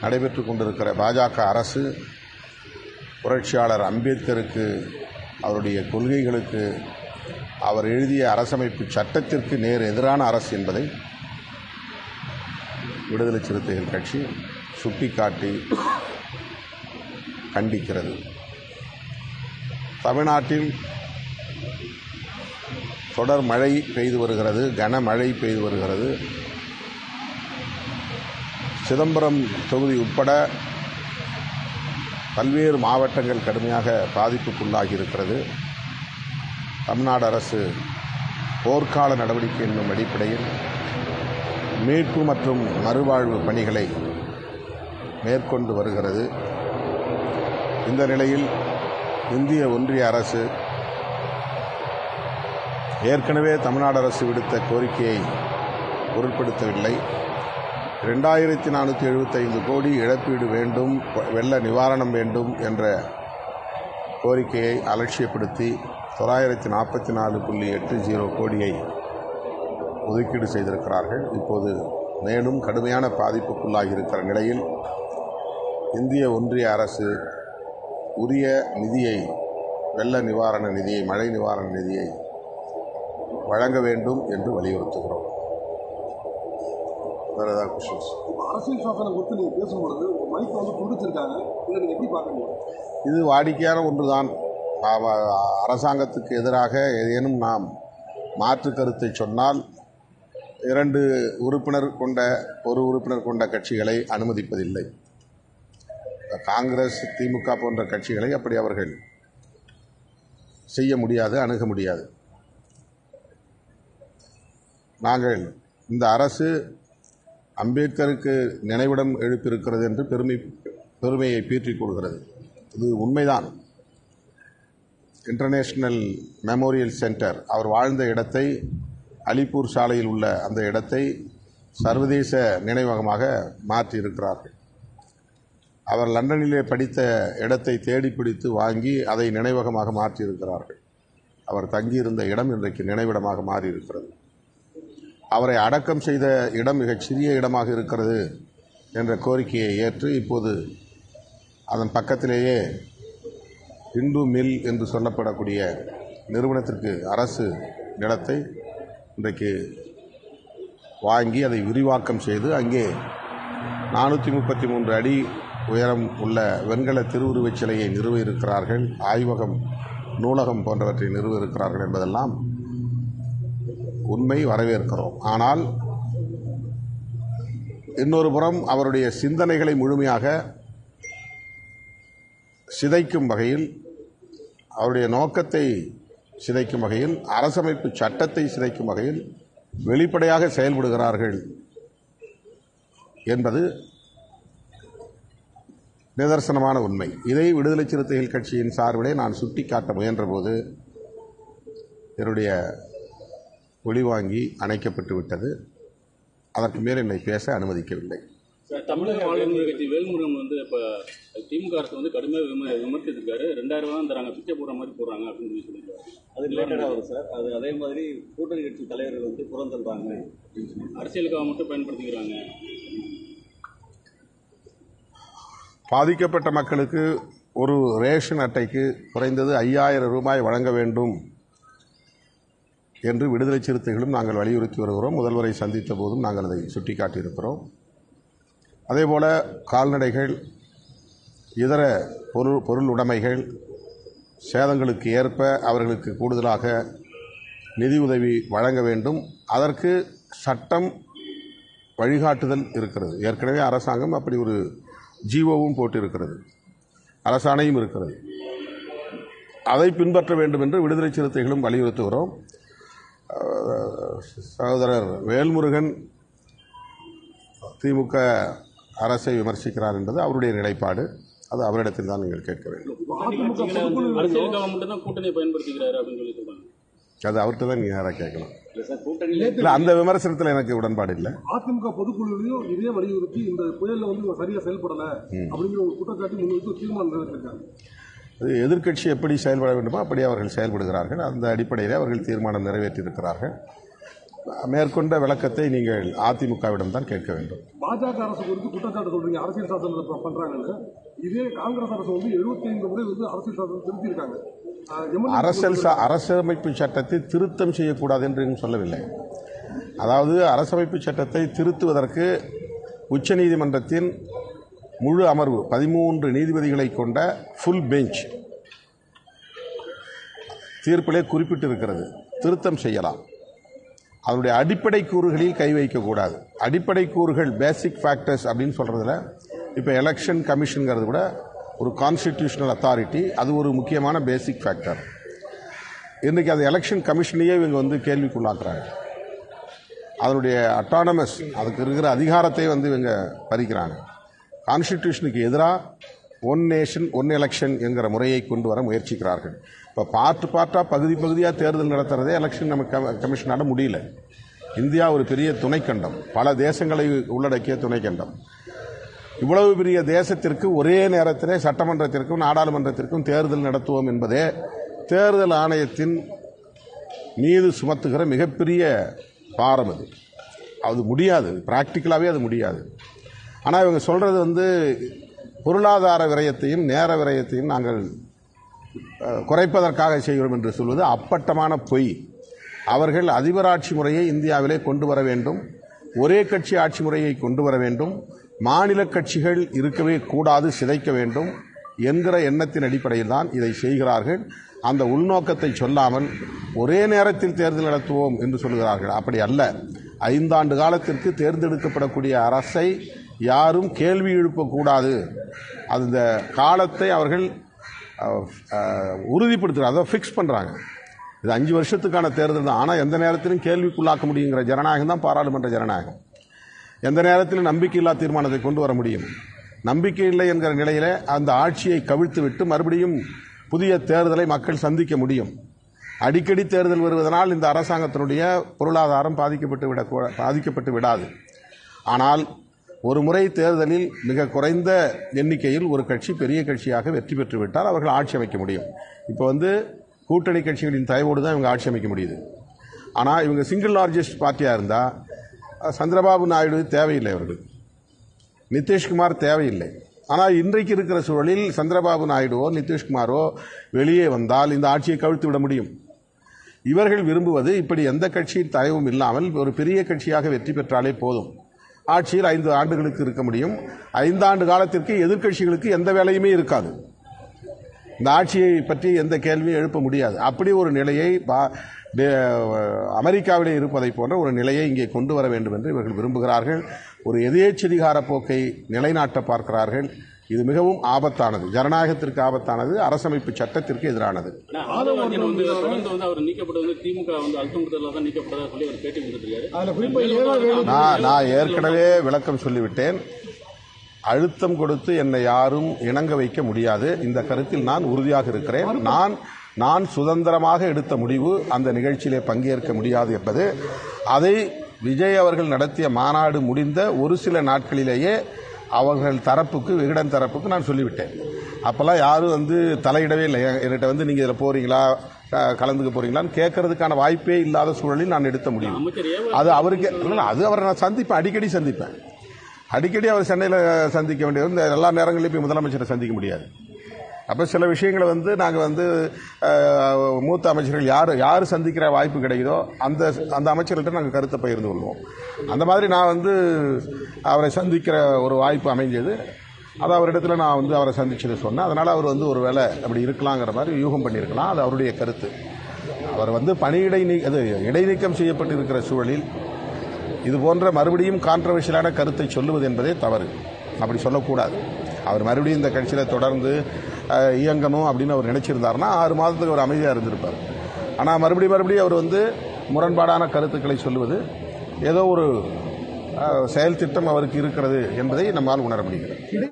நடைபெற்று கொண்டிருக்கிற பாஜக அரசு புரட்சியாளர் அம்பேத்கருக்கு அவருடைய கொள்கைகளுக்கு அவர் எழுதிய அரசமைப்பு சட்டத்திற்கு நேர் எதிரான அரசு என்பதை விடுதலை சிறுத்தைகள் கட்சி சுட்டிக்காட்டி கண்டிக்கிறது. தமிழ்நாட்டில் தொடர் மழை பெய்து வருகிறது கனமழை பெய்து வருகிறது. சிதம்பரம் தொகுதி உட்பட பல்வேறு மாவட்டங்கள் கடுமையாக பாதிப்புக்குள்ளாகி இருக்கிறது தமிழ்நாடு அரசு போர்க்கால நடவடிக்கை என்னும் அடிப்படையில் மீட்பு மற்றும் மறுவாழ்வு பணிகளை மேற்கொண்டு வருகிறது. இந்த நிலையில் இந்திய ஒன்றிய அரசு ஏற்கனவே தமிழ்நாடு அரசு விடுத்த கோரிக்கையை பொருட்படுத்தவில்லை. ரெண்டாயிரத்தி நானூற்றி எழுபத்தைந்து கோடி இழப்பீடு வேண்டும் வெள்ள நிவாரணம் வேண்டும் என்ற கோரிக்கையை அலட்சியப்படுத்தி தொள்ளாயிரத்தி நாற்பத்தி நாலு புள்ளி எட்டு ஜீரோ கோடியை ஒதுக்கீடு செய்திருக்கிறார்கள். இப்போது மேலும் கடுமையான பாதிப்புக்குள்ளாகி இருக்கிற நிலையில் இந்திய ஒன்றிய அரசு உரிய நிதியை வெள்ள நிவாரண நிதியை மழை நிவாரண நிதியை வழங்க வேண்டும் என்று வலியுறுத்துகிறோம். வேறு ஏதாவது இப்போ அரசியல் சாசனம் குறித்து நீங்கள் பேசும்பொழுது மைக்கை வந்து துண்டிச்சிருக்காங்க. இதை நீங்கள் எப்படி பார்க்குறீங்க இது வாடிக்கையான ஒன்றுதான். அவ- அரசாங்கத்துக்கு எதிராக ஏதேனும் நாம் மாற்று கருத்தை சொன்னால் இரண்டு உறுப்பினர் கொண்ட ஒரு உறுப்பினர் கொண்ட கட்சிகளை அனுமதிப்பதில்லை. காங்கிரஸ் திமுக போன்ற கட்சிகளை அப்படி அவர்கள் செய்ய முடியாது அணுக முடியாது. நாங்கள் இந்த அரசு அம்பேத்கருக்கு நினைவிடம் எழுப்பியிருக்கிறது என்று பெருமை பெருமையை பீற்றிக் கொள்கிறது. இது உண்மைதான். இன்டர்நேஷ்னல் மெமோரியல் சென்டர் அவர் வாழ்ந்த இடத்தை அலிப்பூர் சாலையில் உள்ள அந்த இடத்தை சர்வதேச நினைவகமாக மாற்றியிருக்கிறார்கள். அவர் லண்டனிலே படித்த இடத்தை தேடி பிடித்து வாங்கி அதை நினைவகமாக மாற்றியிருக்கிறார்கள். அவர் தங்கியிருந்த இடம் இன்றைக்கு நினைவிடமாக மாறியிருக்கிறது. அவரை அடக்கம் செய்த இடம் மிகச் சிறிய இடமாக இருக்கிறது என்ற கோரிக்கையை ஏற்று இப்போது அதன் பக்கத்திலேயே இந்து மில் என்று சொல்லப்படக்கூடிய நிறுவனத்திற்கு அரசு நிலத்தை இன்றைக்கு வாங்கி அதை விரிவாக்கம் செய்து அங்கே நானூற்றி முப்பத்தி மூன்று அடி உயரம் உள்ள வெண்கல திருவுருவச் சிலையை நிறுவ இருக்கிறார்கள் ஆய்வகம் நூலகம் போன்றவற்றை நிறுவ இருக்கிறார்கள் என்பதெல்லாம் உண்மை வரவேற்கிறோம். ஆனால் இன்னொரு புறம் அவருடைய சிந்தனைகளை முழுமையாக சிதைக்கும் வகையில் அவருடைய நோக்கத்தை சிதைக்கும் வகையில் அரசமைப்பு சட்டத்தை சிதைக்கும் வகையில் வெளிப்படையாக செயல்படுகிறார்கள் என்பது நிதர்சனமான உண்மை. இதை விடுதலை சிறுத்தைகள் கட்சியின் சார்பிலே நான் சுட்டிக்காட்ட முயன்றபோது என்னுடைய ஒளிவாங்கி அணைக்கப்பட்டு விட்டது அதற்கு மேல் என்னை பேச அனுமதிக்கவில்லை. சார் தமிழக ஆளுநர் கட்சி வேல்முருகன் வந்து இப்போ திமுக அரசு வந்து கடுமையாக விம விமர்சித்திருக்காரு ரெண்டாயிரம் ரூபா தான் தராங்க பிச்சை போடுற மாதிரி போடுறாங்க அப்படின்னு சொல்லி சொல்லியிருக்காரு. அது ரிலேட்டடாக வரும் சார். அது அதே மாதிரி கூட்டணி கட்சி தலைவர்கள் வந்து சொல்லி அரசியலுக்காக மட்டும் பயன்படுத்திக்கிறாங்க. பாதிக்கப்பட்ட மக்களுக்கு ஒரு ரேஷன் அட்டைக்கு குறைந்தது ஐயாயிரம் ரூபாய் வழங்க வேண்டும். என்று விடுதலை சிறுத்தைகளும் நாங்கள் வலியுறுத்தி வருகிறோம். முதல்வரை சந்தித்த போதும் நாங்கள் அதை சுட்டிக்காட்டியிருக்கிறோம். அதேபோல் கால்நடைகள் இதர பொருள் பொருள் உடைமைகள் சேதங்களுக்கு ஏற்ப அவர்களுக்கு கூடுதலாக நிதி உதவி வழங்க வேண்டும். அதற்கு சட்டம் வழிகாட்டுதல் இருக்கிறது. ஏற்கனவே அரசாங்கம் அப்படி ஒரு ஜீவோவும் போட்டிருக்கிறது. அரசாணையும் இருக்கிறது. அதை பின்பற்ற வேண்டும் என்று விடுதலை சிறுத்தைகளும் வலியுறுத்துகிறோம். சகோதரர் வேல்முருகன் திமுக அரசை விமர்சிக்கிறார் என்பது அவருடைய நிலைப்பாடு. அது அவரிடத்தில் தான் நீங்கள் கேட்க வேண்டும். அது அவர்கிட்ட தான் நீங்கள் நேராக கேட்கணும். இல்லை அந்த விமர்சனத்தில் எனக்கு உடன்பாடு இல்லை. அதிமுக பொதுக்குழுவிலையும் இதே வலியுறுத்தி இந்த புயல்ல வந்து இவங்க சரியா செயல்படல அப்படிங்கிற ஒரு குற்றச்சாட்டு முன்வைத்து தீர்மானம் நிறைவேற்றிருக்காங்க. அது எதிர்க்கட்சி எப்படி செயல்பட வேண்டுமோ அப்படி அவர்கள் செயல்படுகிறார்கள். அந்த அடிப்படையில் அவர்கள் தீர்மானம் நிறைவேற்றியிருக்கிறார்கள். மேற்கொண்ட விளக்கத்தை நீங்கள் அதிமுகவிடம் தான் கேட்க வேண்டும். பாஜக அரசு குறித்து குற்றச்சாட்டு சொல்றீங்க. அரசியல் சாசனத்தை ப- பண்றாங்கன்னு. இதே காங்கிரஸ் அரசு வந்து 75 முறை வந்து அரசியல் சாசனம் திருத்தியிருக்காங்க. அரசியல் அரசமைப்பு சட்டத்தை திருத்தம் செய்யக்கூடாது என்று சொல்லவில்லை. அதாவது அரசமைப்பு சட்டத்தை திருத்துவதற்கு உச்சநீதிமன்றத்தின் முழு அமர்வு பதிமூன்று நீதிபதிகளை கொண்ட ஃபுல் பெஞ்ச் தீர்ப்பிலே குறிப்பிட்டிருக்கிறது திருத்தம் செய்யலாம். அதனுடைய அடிப்படை கூறுகளில் கை வைக்கக்கூடாது அடிப்படை கூறுகள் பேசிக் ஃபேக்டர்ஸ் அப்படின்னு சொல்கிறதுல இப்போ எலெக்ஷன் கமிஷனுங்கிறது கூட ஒரு கான்ஸ்டிடியூஷனல் அத்தாரிட்டி அது ஒரு முக்கியமான பேசிக் ஃபேக்டர் இன்றைக்கி அது எலெக்ஷன் கமிஷனையே இவங்க வந்து கேள்விக்குள்ளாக்குறாங்க. அதனுடைய அட்டானமஸ் அதுக்கு இருக்கிற அதிகாரத்தை வந்து இவங்க பறிக்கிறாங்க. கான்ஸ்டிடியூஷனுக்கு எதிராக ஒன் நேஷன் ஒன் எலெக்ஷன் என்கிற முறையை கொண்டு வர முயற்சிக்கிறார்கள். இப்போ பார்ட்டு பார்ட்டாக பகுதி பகுதியாக தேர்தல் நடத்துகிறதே எலெக்ஷன் நம்ம க- கமிஷனால முடியல. இந்தியா ஒரு பெரிய துணைக்கண்டம். பல தேசங்களை உள்ளடக்கிய துணைக்கண்டம். இவ்வளவு பெரிய தேசத்திற்கு ஒரே நேரத்திலே சட்டமன்றத்திற்கும் நாடாளுமன்றத்திற்கும் தேர்தல் நடத்துவோம் என்பதே தேர்தல் ஆணையத்தின் மீது சுமத்துகிற மிகப்பெரிய பாரம் அது. அது முடியாது. ப்ராக்டிக்கலாகவே அது முடியாது. ஆனால் இவங்க சொல்கிறது வந்து பொருளாதார விரயத்தையும் நேர விரயத்தையும் நாங்கள் குறைப்பதற்காக செய்கிறோம் என்று சொல்வது அப்பட்டமான பொய். அவர்கள் அதிபராட்சி முறையை இந்தியாவிலே கொண்டு வர வேண்டும். ஒரே கட்சி ஆட்சி முறையை கொண்டு வர வேண்டும். மாநில கட்சிகள் இருக்கவே கூடாது சிதைக்க வேண்டும் என்கிற எண்ணத்தின் அடிப்படையில் தான் இதை செய்கிறார்கள். அந்த உள்நோக்கத்தை சொல்லாமல் ஒரே நேரத்தில் தேர்தல் நடத்துவோம் என்று சொல்கிறார்கள். அப்படி அல்ல. ஐந்தாண்டு காலத்திற்கு தேர்ந்தெடுக்கப்படக்கூடிய அரசை யாரும் கேள்வி எழுப்பக்கூடாது. அந்த காலத்தை அவர்கள் அஹ், உறுதிப்படுத்துகிறாங்க அதை ஃபிக்ஸ் பண்ணுறாங்க இது அஞ்சு வருஷத்துக்கான தேர்தல் தான். ஆனால் எந்த நேரத்திலும் கேள்விக்குள்ளாக்க முடியுங்கிற ஜனநாயகம் தான் பாராளுமன்ற ஜனநாயகம். எந்த நேரத்திலும் நம்பிக்கையில்லா தீர்மானத்தை கொண்டு வர முடியும். நம்பிக்கை இல்லை என்கிற நிலையில் அந்த ஆட்சியை கவிழ்த்து விட்டு மறுபடியும் புதிய தேர்தலை மக்கள் சந்திக்க முடியும். அடிக்கடி தேர்தல் வருவதனால் இந்த அரசாங்கத்தினுடைய பொருளாதாரம் பாதிக்கப்பட்டு விட பாதிக்கப்பட்டு விடாது. ஆனால் ஒரு முறை தேர்தலில் மிக குறைந்த எண்ணிக்கையில் ஒரு கட்சி பெரிய கட்சியாக வெற்றி பெற்றுவிட்டால் அவர்கள் ஆட்சி அமைக்க முடியும். இப்போ வந்து கூட்டணி கட்சிகளின் தயவோடு தான் இவங்க ஆட்சி அமைக்க முடியுது. ஆனால் இவங்க சிங்கிள் லார்ஜஸ்ட் பார்ட்டியாக இருந்தால் சந்திரபாபு நாயுடு தேவையில்லை அவர்களுக்கு நிதிஷ்குமார் தேவையில்லை. ஆனால் இன்றைக்கு இருக்கிற சூழலில் சந்திரபாபு நாயுடுவோ நிதிஷ்குமாரோ வெளியே வந்தால் இந்த ஆட்சியை கவிழ்த்து விட முடியும். இவர்கள் விரும்புவது இப்படி எந்த கட்சியின் தயவும் இல்லாமல் ஒரு பெரிய கட்சியாக வெற்றி பெற்றாலே போதும். ஆட்சியில் ஐந்து ஆண்டுகளுக்கு இருக்க முடியும். ஐந்தாண்டு காலத்திற்கு எதிர்க்கட்சிகளுக்கு எந்த வேலையுமே இருக்காது. இந்த ஆட்சியை பற்றி எந்த கேள்வியும் எழுப்ப முடியாது. அப்படி ஒரு நிலையை பா- அமெரிக்காவிலே இருப்பதை போன்ற ஒரு நிலையை இங்கே கொண்டு வர வேண்டும் என்று இவர்கள் விரும்புகிறார்கள். ஒரு எதேச்சதிகார போக்கை நிலைநாட்ட பார்க்கிறார்கள். இது மிகவும் ஆபத்தானது. ஜனநாயகத்திற்கு ஆபத்தானது அரசமைப்பு சட்டத்திற்கு எதிரானது. நான் ஏற்கனவே விளக்கம் சொல்லிவிட்டேன். அழுத்தம் கொடுத்து என்னை யாரும் இணங்க வைக்க முடியாது. இந்த கருத்தில் நான் உறுதியாக இருக்கிறேன். நான் நான் சுதந்திரமாக எடுத்த முடிவு அந்த நிகழ்ச்சியிலே பங்கேற்க முடியாது என்பது. அதை விஜய் அவர்கள் நடத்திய மாநாடு முடிந்த ஒரு சில நாட்களிலேயே அவர்கள் தரப்புக்கு விகடன் தரப்புக்கு நான் சொல்லிவிட்டேன். அப்போல்லாம் யாரும் வந்து தலையிடவே இல்லை. என்- என்கிட்ட வந்து நீங்கள் இதில் போகிறீங்களா கலந்துக்க போறீங்களான்னு கேட்கறதுக்கான வாய்ப்பே இல்லாத சூழலில் நான் எடுத்த முடியும் அது அவருக்கு அது அவரை நான் சந்திப்பேன். அடிக்கடி சந்திப்பேன். அடிக்கடி அவர் சென்னையில் சந்திக்க வேண்டியது எல்லா நேரங்களிலும் போய் முதலமைச்சரை சந்திக்க முடியாது. அப்போ சில விஷயங்களை வந்து நாங்கள் வந்து மூத்த அமைச்சர்கள் யார் யார் சந்திக்கிற வாய்ப்பு கிடைக்குதோ அந்த அந்த அமைச்சர்கள்ட்ட நாங்கள் கருத்தை பகிர்ந்து கொள்வோம். அந்த மாதிரி நான் வந்து அவரை சந்திக்கிற ஒரு வாய்ப்பு அமைஞ்சது. அது அவரிடத்துல நான் வந்து அவரை சந்திச்சது சொன்னேன். அதனால் அவர் வந்து ஒரு வேலை அப்படி இருக்கலாங்கிற மாதிரி யூகம் பண்ணியிருக்கலாம். அது அவருடைய கருத்து. அவர் வந்து பணியிடை நீ அது இடைநீக்கம் செய்யப்பட்டிருக்கிற சூழலில் இது போன்ற மறுபடியும் கான்ட்ரவர்ஷியலான கருத்தை சொல்லுவது என்பதே தவறு. அப்படி சொல்லக்கூடாது. அவர் மறுபடியும் இந்த கட்சியில் தொடர்ந்து இயங்கணும் அப்படின்னு அவர் நினைச்சிருந்தாருன்னா ஆறு மாதத்துக்கு அவர் அமைதியாக இருந்திருப்பார். ஆனால் மறுபடியும் மறுபடியும் அவர் வந்து முரண்பாடான கருத்துக்களை சொல்லுவது ஏதோ ஒரு செயல் திட்டம் அவருக்கு இருக்கிறது என்பதை நம்மால் உணர முடிகிறது.